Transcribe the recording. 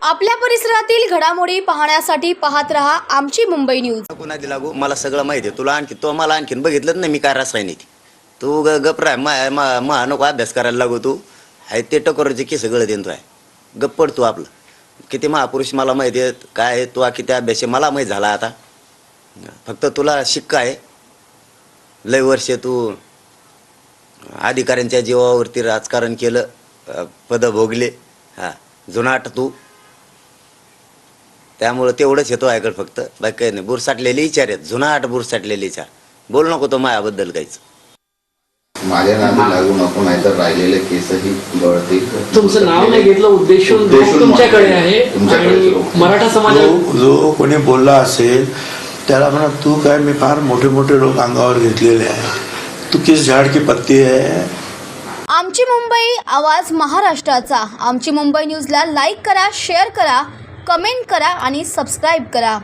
आपल्या परिसरातील घडामोडी पाहण्यासाठी पाहत रहा आमची मुंबई न्यूज. कोणाची लागू मला सगळं माहिती आहे. तुला आणखी तो मला आणखीन बघितलंच नाही मी काय रासायनिक तू. ग गप राह मा मा- नको अभ्यास करायला लागू तू. आहे ते टकोराचे की सगळं देतो आहे गप्प पडतो तू आपलं. किती महापुरुष मला माहिती आहेत काय आहे, तू किती अभ्यास आहे मला माहीत झाला आता. फक्त तुला शिक्का आहे. लय वर्ष तू अधिकाऱ्यांच्या जीवावरती राजकारण केलं पदं भोगले. हा जुनाट तू. त्यामुळं तेवढंच येतो ऐकड फक्त. बाकी काही नाही. बुरसाटलेले विचार आहेत. जुनाट बुरसाटलेले विचार. बोल नको तो मायाबद्दल काहीच. माझ्या नादी लागू नको नाहीतर राहिलेले केसही गळतील. तुमचं नाव नाही घेतलं उद्देशून तुमच्याकडे. आहे. मराठा समाजात जो जो कोणी बोलला असेल त्याला म्हणा तू काय मी फार मोठे मोठे लोक अंगावर घेतलेले आहे. तू किस झाड की पत्ती आहे आमची मुंबई आवाज महाराष्ट्राचा. आमची मुंबई न्यूजला लाईक करा शेअर करा कमेंट करा आणि सबस्क्राईब करा.